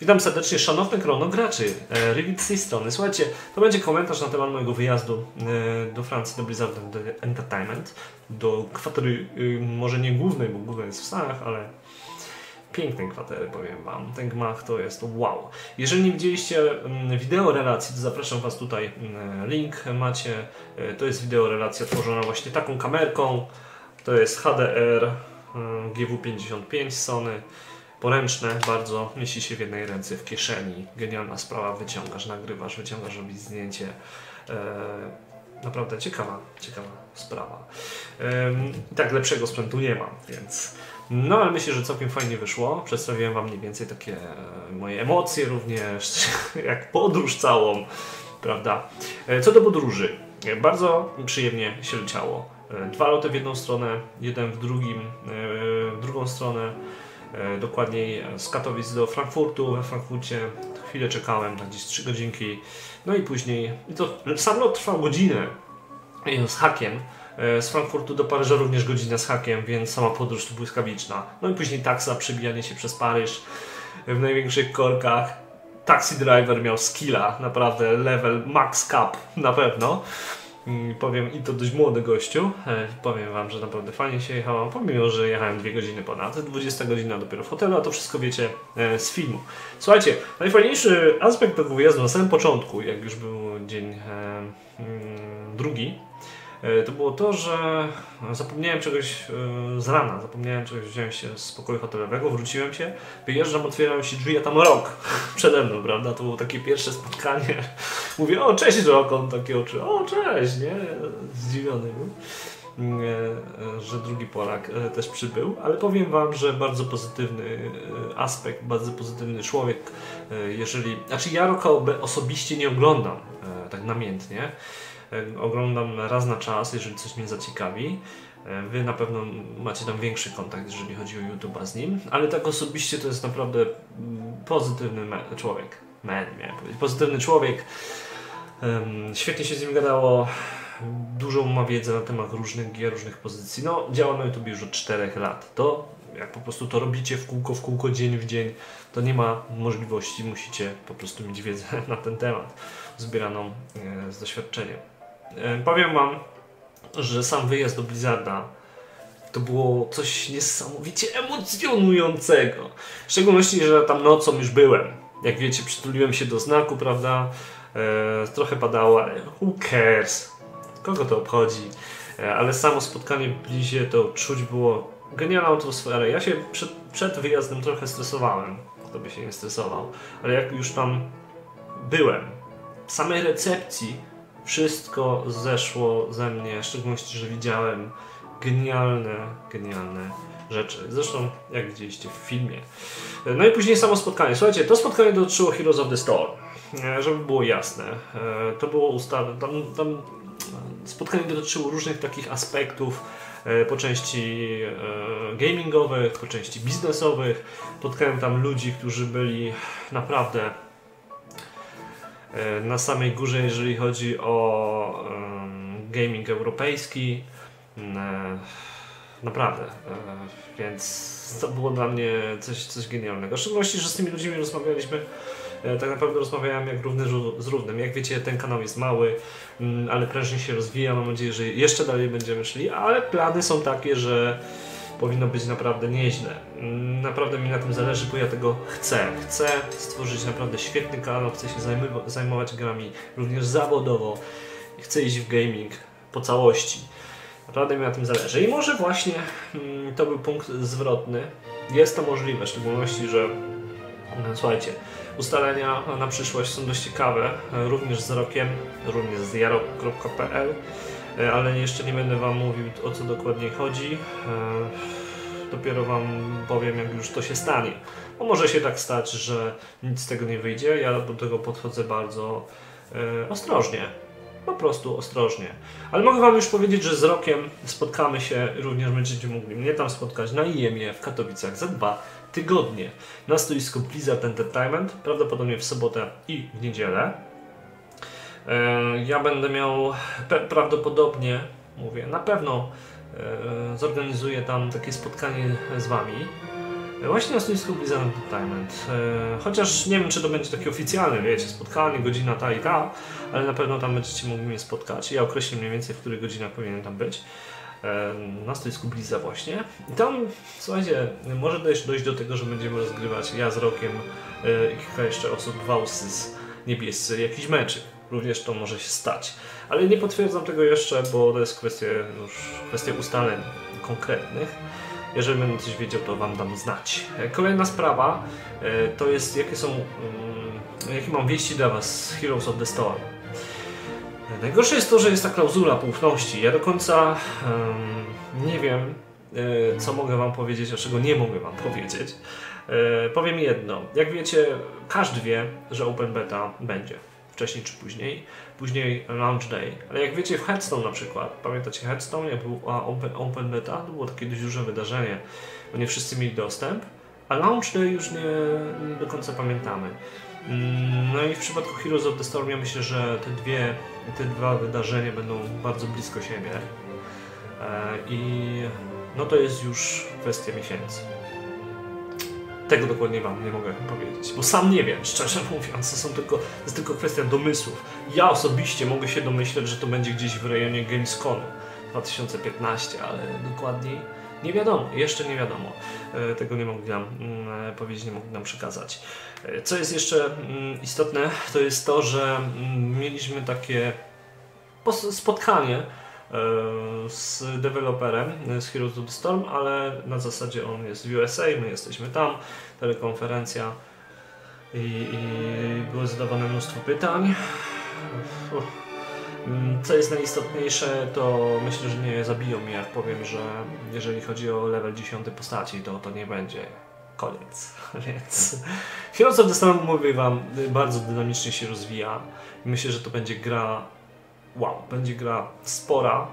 Witam serdecznie, szanowne grono graczy. E, Rivit z tej strony. Słuchajcie, to będzie komentarz na temat mojego wyjazdu e, do Francji, do Blizzard Entertainment, do kwatery, y, może nie głównej, bo główna jest w Stanach, ale pięknej kwatery, powiem Wam. Ten gmach to jest wow. Jeżeli nie widzieliście mm, wideo relacji, to zapraszam Was tutaj. mm, Link macie. E, To jest wideo relacja tworzona właśnie taką kamerką. To jest HDR mm, GW55 Sony. Poręczne bardzo, mieści się w jednej ręce w kieszeni. Genialna sprawa, wyciągasz, nagrywasz, wyciągasz, robisz zdjęcie. E, naprawdę ciekawa, ciekawa sprawa. Tak lepszego sprzętu nie mam, więc no ale myślę, że całkiem fajnie wyszło. Przedstawiłem Wam mniej więcej takie e, moje emocje również, jak podróż całą, prawda? E, Co do podróży, bardzo przyjemnie się leciało. E, Dwa loty w jedną stronę, jeden w drugim, e, w drugą stronę. E, Dokładniej z Katowic do Frankfurtu. We Frankfurcie chwilę czekałem, na gdzieś 3 godzinki. No i później, i to sam lot trwał godzinę z hakiem. Z Frankfurtu do Paryża również godzina z hakiem, więc sama podróż to błyskawiczna. No i później taksa, przebijanie się przez Paryż w największych korkach. Taxi driver miał skilla, naprawdę level max cap na pewno. Powiem, i to dość młody gościu. E, Powiem Wam, że naprawdę fajnie się jechało, pomimo, że jechałem dwie godziny ponad. 20 godzina dopiero w hotelu, a to wszystko wiecie e, z filmu. Słuchajcie, najfajniejszy aspekt tego wyjazdu na samym początku, jak już był dzień e, mm, drugi, to było to, że zapomniałem czegoś z rana, zapomniałem czegoś wziąć się z pokoju hotelowego, wróciłem się, wyjeżdżam, otwieram się drzwi, a tam rok przede mną, prawda? To było takie pierwsze spotkanie. Mówię, o cześć rok, on takie oczy, o cześć, nie? Zdziwiony był. że drugi Polak e, też przybył, ale powiem Wam, że bardzo pozytywny e, aspekt, bardzo pozytywny człowiek, e, jeżeli, znaczy ja Roka OB osobiście nie oglądam tak namiętnie, oglądam raz na czas, jeżeli coś mnie zaciekawi, Wy na pewno macie tam większy kontakt, jeżeli chodzi o YouTube'a z nim, ale tak osobiście to jest naprawdę mm, pozytywny człowiek. Miałem powiedzieć. Pozytywny człowiek. Świetnie się z nim gadało. Dużą ma wiedzę na temat różnych gier, różnych pozycji. No, działa na YouTube już od 4 lat. To, jak po prostu to robicie w kółko, w kółko, dzień w dzień, to nie ma możliwości. Musicie po prostu mieć wiedzę na ten temat, zbieraną e, z doświadczeniem. Powiem Wam, że sam wyjazd do Blizzarda to było coś niesamowicie emocjonującego. W szczególności, że tam nocą już byłem. Jak wiecie, przytuliłem się do znaku, prawda? E, trochę padało, ale who cares? Kogo to obchodzi? E, ale samo spotkanie w Blizie to czuć było genialną atmosferę. Ja się przed, przed wyjazdem trochę stresowałem. Kto by się nie stresował. Ale jak już tam byłem, w samej recepcji wszystko zeszło ze mnie, w szczególności, że widziałem genialne, genialne rzeczy. Zresztą, jak widzieliście w filmie. No i później samo spotkanie. Słuchajcie, to spotkanie dotyczyło Heroes of the Storm. E, Żeby było jasne. E, To było ustalone. Tam, tam spotkanie dotyczyło różnych takich aspektów. e, Po części gamingowych, po części biznesowych. Spotkałem tam ludzi, którzy byli naprawdę na samej górze, jeżeli chodzi o gaming europejski. Naprawdę. E, Więc to było dla mnie coś, coś genialnego. W szczególności, że z tymi ludźmi rozmawialiśmy. e, Tak naprawdę rozmawiałem jak równy z równym. Jak wiecie, ten kanał jest mały, mm, ale prężnie się rozwija. Mam nadzieję, że jeszcze dalej będziemy szli, ale plany są takie, że powinno być naprawdę nieźle. Mm, Naprawdę mi na tym zależy, bo ja tego chcę. Chcę stworzyć naprawdę świetny kanał, chcę się zajmowa- zajmować grami również zawodowo. Chcę iść w gaming po całości. Naprawdę mi na tym zależy. I może właśnie mm, to był punkt zwrotny. Jest to możliwe, w szczególności, że mm, słuchajcie, ustalenia na przyszłość są dość ciekawe, e, również z rokiem, również z jarok.pl, e, ale jeszcze nie będę Wam mówił o co dokładnie chodzi. E, Dopiero Wam powiem, jak już to się stanie. Bo może się tak stać, że nic z tego nie wyjdzie. Ja do tego podchodzę bardzo ostrożnie po prostu ostrożnie. Ale mogę Wam już powiedzieć, że z rokiem spotkamy się, również będziecie mogli mnie tam spotkać na IEM-ie w Katowicach za dwa tygodnie na stoisku Blizzard Entertainment, prawdopodobnie w sobotę i w niedzielę. E, Ja będę miał prawdopodobnie mówię, na pewno e, zorganizuję tam takie spotkanie z Wami. Właśnie na stoisku Blizzard Entertainment. E, Chociaż nie wiem, czy to będzie takie oficjalne, wiecie, spotkanie, godzina ta i ta, ale na pewno tam będziecie mogli mnie spotkać. Ja określę mniej więcej, w których godzinach powinienem tam być. E, Na stoisku Bliza właśnie. I tam, słuchajcie, może dojść, dojść do tego, że będziemy rozgrywać ja z Rokiem e, i kilka jeszcze osób Wausys niebiescy jakiś meczyk. Również to może się stać. Ale nie potwierdzam tego jeszcze, bo to jest kwestia, już kwestia ustaleń konkretnych. Jeżeli będę coś wiedział, to Wam dam znać. E, Kolejna sprawa e, to jest, jakie są, mm, jakie mam wieści dla Was z Heroes of the Storm. E, Najgorsze jest to, że jest ta klauzula poufności. Ja do końca nie wiem, co mogę Wam powiedzieć, a czego nie mogę Wam powiedzieć. Powiem jedno. Jak wiecie, każdy wie, że Open Beta będzie. Wcześniej czy później. Później Launch Day. Ale jak wiecie, w Headstone na przykład, pamiętacie Headstone, jak była Open, open Beta, to było takie duże wydarzenie, bo nie wszyscy mieli dostęp. A Launch Day już nie, nie do końca pamiętamy. Mm, No i w przypadku Heroes of the Storm ja myślę, że te dwie, te dwa wydarzenia będą bardzo blisko siebie. E, I no to jest już kwestia miesięcy. Tego dokładnie Wam nie mogę powiedzieć, bo sam nie wiem, szczerze mówiąc, to, są tylko, to jest tylko kwestia domysłów. Ja osobiście mogę się domyśleć, że to będzie gdzieś w rejonie Gamescomu 2015, ale dokładniej nie wiadomo, jeszcze nie wiadomo. E, Tego nie mogli nam mm, powiedzieć, nie mogli nam przekazać. E, Co jest jeszcze mm, istotne, to jest to, że mm, mieliśmy takie spotkanie e, z deweloperem e, z Heroes of the Storm, ale na zasadzie on jest w USA, my jesteśmy tam, telekonferencja i, i było zadawane mnóstwo pytań. Mm, Co jest najistotniejsze, to myślę, że nie zabiją mnie, jak powiem, że jeżeli chodzi o level 10 postaci, to to nie będzie koniec. Więc Heroes of the Storm, mówię Wam, bardzo dynamicznie się rozwija. Myślę, że to będzie gra wow, będzie gra spora.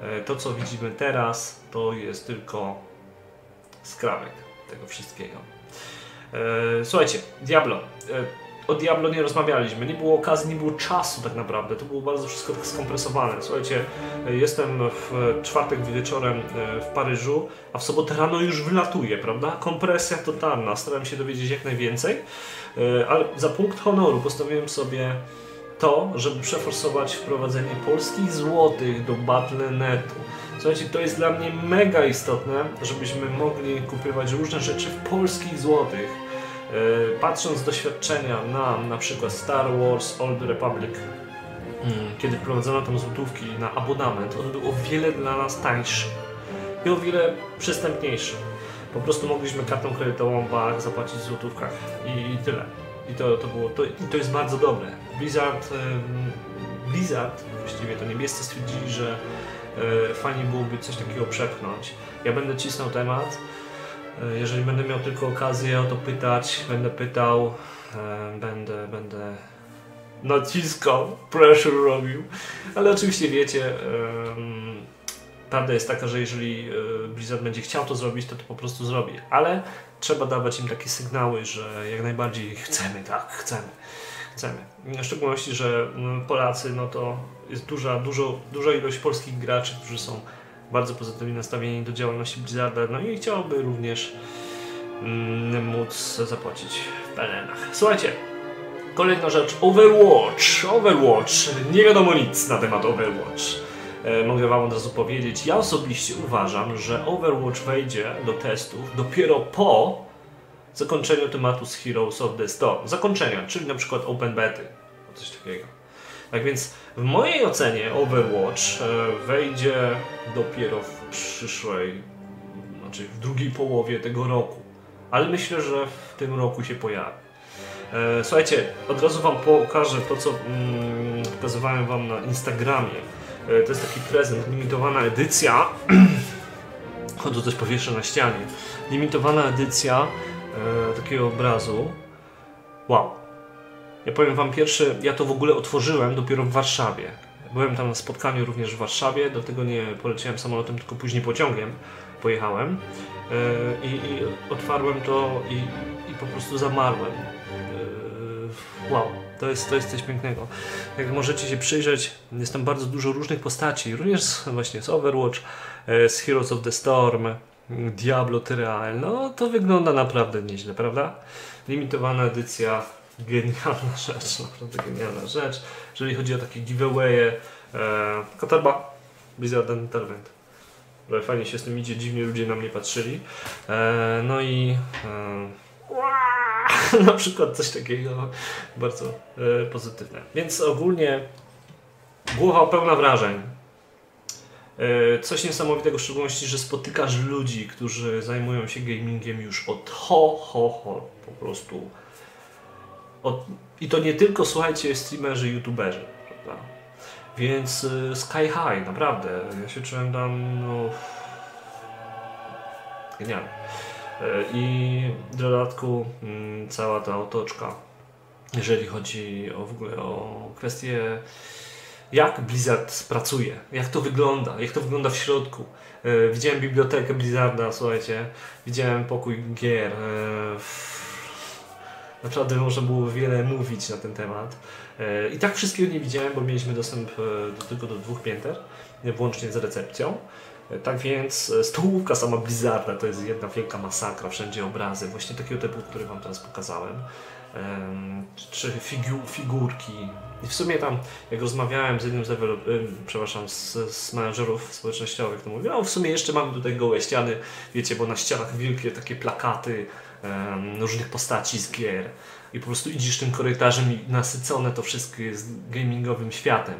E, To, co widzimy teraz, to jest tylko skrawek tego wszystkiego. E, Słuchajcie, Diablo. E, O Diablo nie rozmawialiśmy, nie było okazji, nie było czasu tak naprawdę, to było bardzo wszystko tak skompresowane. Słuchajcie, jestem w czwartek wieczorem w Paryżu, a w sobotę rano już wylatuję, prawda? Kompresja totalna, starałem się dowiedzieć jak najwięcej, ale za punkt honoru postawiłem sobie to, żeby przeforsować wprowadzenie polskich złotych do Battle.netu. Słuchajcie, to jest dla mnie mega istotne, żebyśmy mogli kupować różne rzeczy w polskich złotych. E, Patrząc z doświadczenia na na przykład Star Wars Old Republic, mm, kiedy wprowadzono tam złotówki na abonament, on był o wiele dla nas tańszy i o wiele przystępniejszy. Po prostu mogliśmy kartą kredytową bank zapłacić w złotówkach i, i tyle. I to, to było, to, i to jest bardzo dobre. Blizzard, Blizzard, właściwie to niebiescy stwierdzili, że e, fajnie byłoby coś takiego przepchnąć. Ja będę cisnął temat. E, Jeżeli będę miał tylko okazję o to pytać, będę pytał, e, będę, będę naciskał, pressure robił. Ale oczywiście wiecie, em, prawda jest taka, że jeżeli e, Blizzard będzie chciał to zrobić, to to po prostu zrobi. Ale trzeba dawać im takie sygnały, że jak najbardziej chcemy, tak, chcemy. Chcemy. W szczególności, że mm, Polacy, no to jest duża, dużo, duża ilość polskich graczy, którzy są bardzo pozytywnie nastawieni do działalności Blizzarda, no i chciałoby również mm, móc zapłacić w pelenach. Słuchajcie, kolejna rzecz, Overwatch. Overwatch, nie wiadomo nic na temat Overwatch. E, mogę Wam od razu powiedzieć, ja osobiście uważam, że Overwatch wejdzie do testów dopiero po zakończeniu tematu z Heroes of the Storm. Zakończenia, czyli na przykład Open Bety, coś takiego. Tak więc w mojej ocenie Overwatch e, wejdzie dopiero w przyszłej, znaczy w drugiej połowie tego roku. Ale myślę, że w tym roku się pojawi. E, Słuchajcie, od razu Wam pokażę to, co mm, pokazywałem Wam na Instagramie. E, To jest taki prezent, limitowana edycja. O, tu coś powieszę na ścianie. Limitowana edycja e, takiego obrazu. Wow. Ja powiem Wam pierwszy, ja to w ogóle otworzyłem dopiero w Warszawie. Byłem tam na spotkaniu również w Warszawie, dlatego nie poleciałem samolotem, tylko później pociągiem pojechałem. E, I, i otwarłem to i, i po prostu zamarłem. E, Wow. To jest, to jest coś pięknego. Jak możecie się przyjrzeć, jest tam bardzo dużo różnych postaci, również właśnie z Overwatch, e, z Heroes of the Storm, Diablo Tyreal. No to wygląda naprawdę nieźle, prawda? Limitowana edycja, genialna rzecz, naprawdę genialna rzecz. Jeżeli chodzi o takie giveawaye, e, Katarba, Blizzard Entertainment. Ale fajnie się z tym idzie, dziwnie ludzie na mnie patrzyli. E, no i e, na przykład coś takiego bardzo e, pozytywne. Więc ogólnie głowa pełna wrażeń. E, coś niesamowitego, w szczególności, że spotykasz ludzi, którzy zajmują się gamingiem już od ho, ho, ho, po prostu. Od, I to nie tylko, słuchajcie, streamerzy, youtuberzy, prawda? Więc y, sky high, naprawdę. Ja się czułem tam, no... Genialnie. Y, I w dodatku y, cała ta otoczka, jeżeli chodzi o w ogóle o kwestię jak Blizzard pracuje, jak to wygląda, jak to wygląda w środku. E, widziałem bibliotekę Blizzarda, słuchajcie, widziałem pokój gier. E, naprawdę można było wiele mówić na ten temat. E, I tak wszystkiego nie widziałem, bo mieliśmy dostęp do, tylko do dwóch pięter, włącznie z recepcją. Tak więc stołówka sama Blizzarda to jest jedna wielka masakra, wszędzie obrazy, właśnie takiego typu, który Wam teraz pokazałem czy figu, figurki. I w sumie tam, jak rozmawiałem z jednym z, przepraszam, z, z menedżerów społecznościowych, to mówię, no w sumie jeszcze mamy tutaj gołe ściany, wiecie, bo na ścianach wielkie takie plakaty różnych postaci z gier. I po prostu idziesz tym korytarzem i nasycone to wszystko jest gamingowym światem.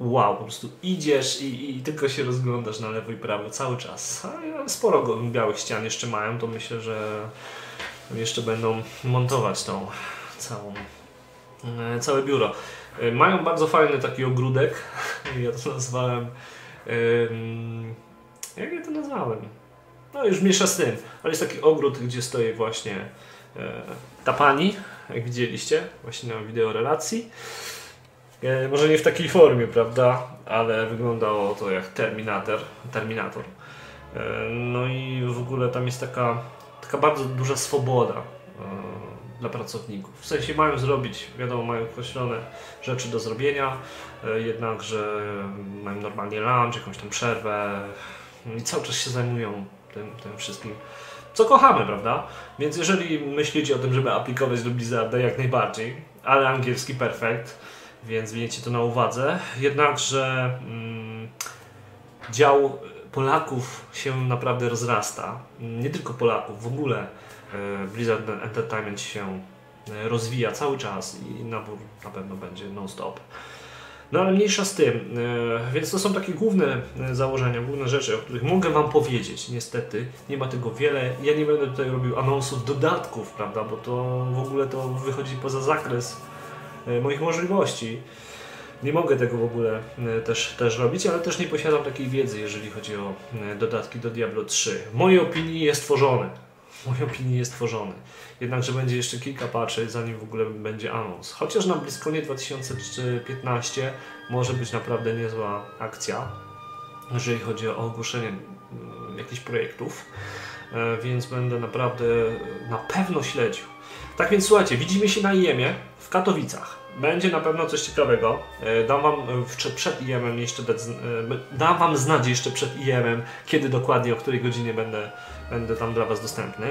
Wow, po prostu idziesz i, i, tylko się rozglądasz na lewo i prawo cały czas. Sporo białych ścian jeszcze mają, to myślę, że jeszcze będą montować tą całą, e, całe biuro. E, mają bardzo fajny taki ogródek, ja to nazwałem, jak ja to nazwałem? No już mniejsza z tym, ale jest taki ogród, gdzie stoi właśnie ta pani, jak widzieliście, właśnie na wideo relacji. Może nie w takiej formie, prawda, ale wyglądało to jak Terminator. Terminator. No i w ogóle tam jest taka taka bardzo duża swoboda e, dla pracowników. W sensie mają zrobić, wiadomo, mają określone rzeczy do zrobienia, e, jednakże mają normalnie lunch, jakąś tam przerwę i cały czas się zajmują tym, tym wszystkim, co kochamy, prawda? Więc jeżeli myślicie o tym, żeby aplikować do Blizzarda, jak najbardziej, ale angielski perfekt, więc miejcie to na uwadze. Jednakże mm, dział Polaków się naprawdę rozrasta. Nie tylko Polaków, w ogóle e, Blizzard Entertainment się e, rozwija cały czas i nabór na pewno będzie non-stop. No ale mniejsza z tym, e, więc to są takie główne założenia, główne rzeczy, o których mogę Wam powiedzieć. Niestety nie ma tego wiele. Ja nie będę tutaj robił anonsów dodatków, prawda, bo to w ogóle to wychodzi poza zakres moich możliwości. Nie mogę tego w ogóle e, też, też robić, ale też nie posiadam takiej wiedzy, jeżeli chodzi o e, dodatki do Diablo 3. W mojej opinii jest tworzony. W mojej opinii jest tworzony. Jednakże będzie jeszcze kilka patchy, zanim w ogóle będzie anons. Chociaż na Bliskonie 2015 może być naprawdę niezła akcja, jeżeli chodzi o ogłoszenie mm, jakichś projektów, e, więc będę naprawdę na pewno śledził. Tak więc słuchajcie, widzimy się na IEM-ie w Katowicach. Będzie na pewno coś ciekawego. E, dam wam e, przed IEM-em jeszcze e, dam wam znać jeszcze przed IEM-em, kiedy dokładnie, o której godzinie będę, będę tam dla was dostępny.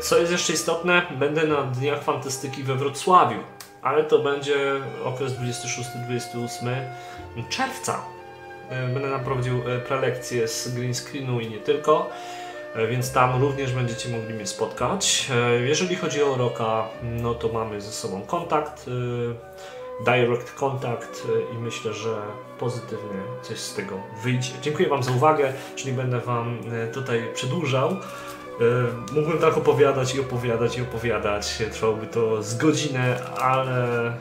Co jest jeszcze istotne, będę na Dniach Fantastyki we Wrocławiu, ale to będzie okres 26-28 czerwca. Będę nam prowadził prelekcje z green screenu i nie tylko. E, więc tam również będziecie mogli mnie spotkać. E, jeżeli chodzi o Roka, no to mamy ze sobą kontakt, e, direct kontakt i myślę, że pozytywnie coś z tego wyjdzie. Dziękuję Wam za uwagę, czyli będę Wam tutaj przedłużał. Mógłbym tak opowiadać i opowiadać i opowiadać, trwałoby to z godzinę, ale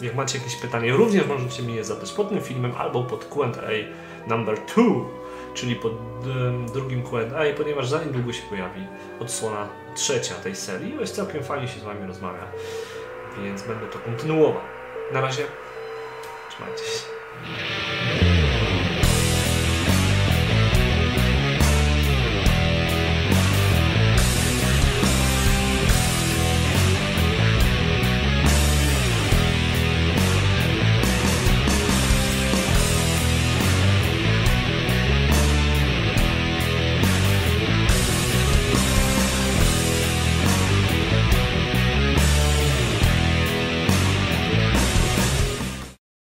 jak macie jakieś pytanie, również możecie mi je zadać pod tym filmem albo pod Q&A number 2 czyli pod drugim Q&A, ponieważ za niedługo się pojawi odsłona trzecia tej serii. Jest całkiem fajnie się z Wami rozmawia, więc będę to kontynuował. Na razie, trzymajcie się.